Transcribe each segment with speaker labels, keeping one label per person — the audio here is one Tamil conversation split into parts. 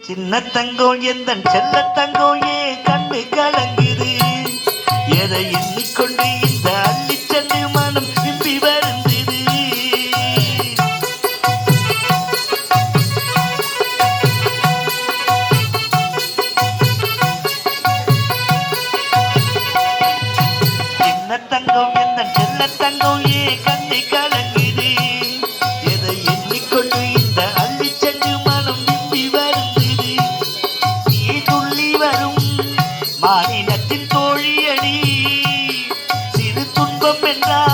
Speaker 1: சின்ன தங்கம் எந்த செல்ல தங்கம் ஏ கண்ணு கலங்க เป็นได้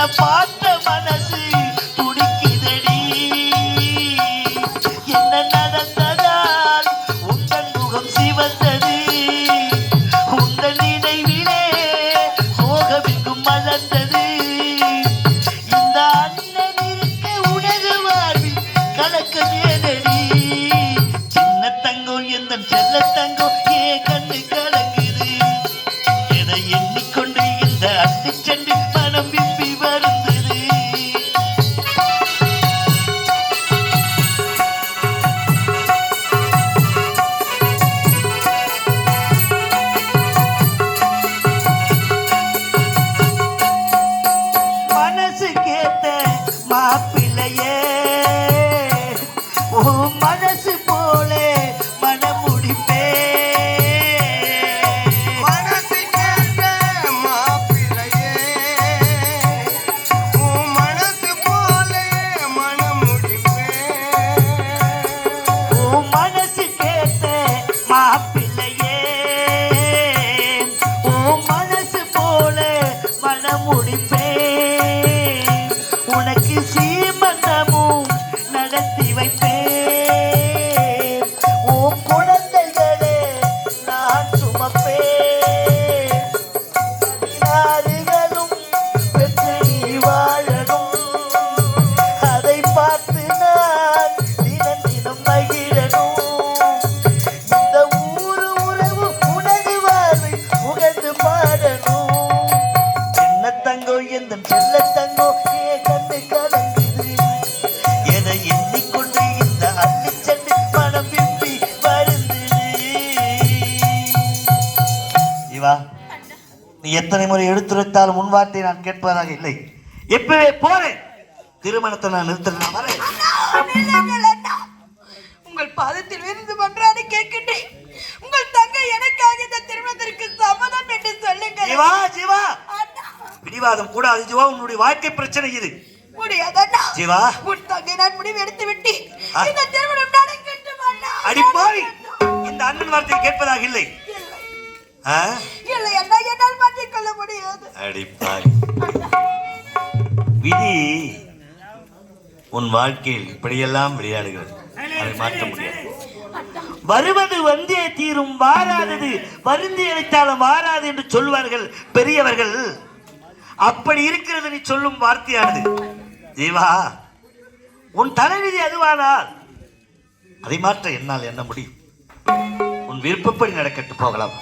Speaker 1: உன்னை பார்த்த மனசு துடிக்குதடி. என்ன நடந்ததால் உங்கள் முகம் சிவந்தது? உங்கள் நினைவிலே சோகமிங்கும் மலர்ந்தது. இந்த அண்ணன் இருக்க உனது வாழ்வில் கலக்கம் வைப்பேன் இவா நீ எத்தனை முறை எடுத்துரைத்தாலும் முன் வார்த்தை நான் கேட்பதாக இல்லை. எப்பவே போறேன் திருமணத்தை நான் நிறுத்தினா வரேன்.
Speaker 2: உங்கள் பாதத்தில் விருந்து மன்றாடி கேட்கின்றேன். உங்கள் தங்கை எனக்காக இந்த திருமணத்திற்கு சம்மதம் என்று சொல்லுங்கள்.
Speaker 1: ஜீவா ஜீவா. பிடிவாதம் கூடாது ஜீவா. உன்னுடைய வாழ்க்கை பிரச்சனை இது.
Speaker 2: முடியாது அண்ணா.
Speaker 1: ஜீவா.
Speaker 2: உன் தங்கை நான் முடிவு எடுத்து விட்டேன்.
Speaker 1: ஆ.
Speaker 2: இந்த திருமணம் நடக்கட்டும்.
Speaker 1: அடிப்பாவி. இந்த அண்ணன் வார்த்தையை கேட்பதாக இல்லை.
Speaker 2: இல்லை, என்னால் மாற்றிக்கொள்ள முடியாது.
Speaker 1: அடிப்பாவி விதி உன் வாழ்க்கையில் இப்படியெல்லாம் விளையாடுகிறது. அதை மாற்ற முடியாது. வருவது வந்தே தீரும் வாராதது வருந்தி அழைத்தாலும் வாராது என்று சொல்வார்கள் பெரியவர்கள். அப்படி இருக்கிறது நீ சொல்லும் வார்த்தையானது. ஜீவா உன் தலைவிதி அதுவானால் அதை மாற்ற என்னால் என்ன முடியும்? உன் விருப்பப்படி நடக்கட்டு போகலாம்.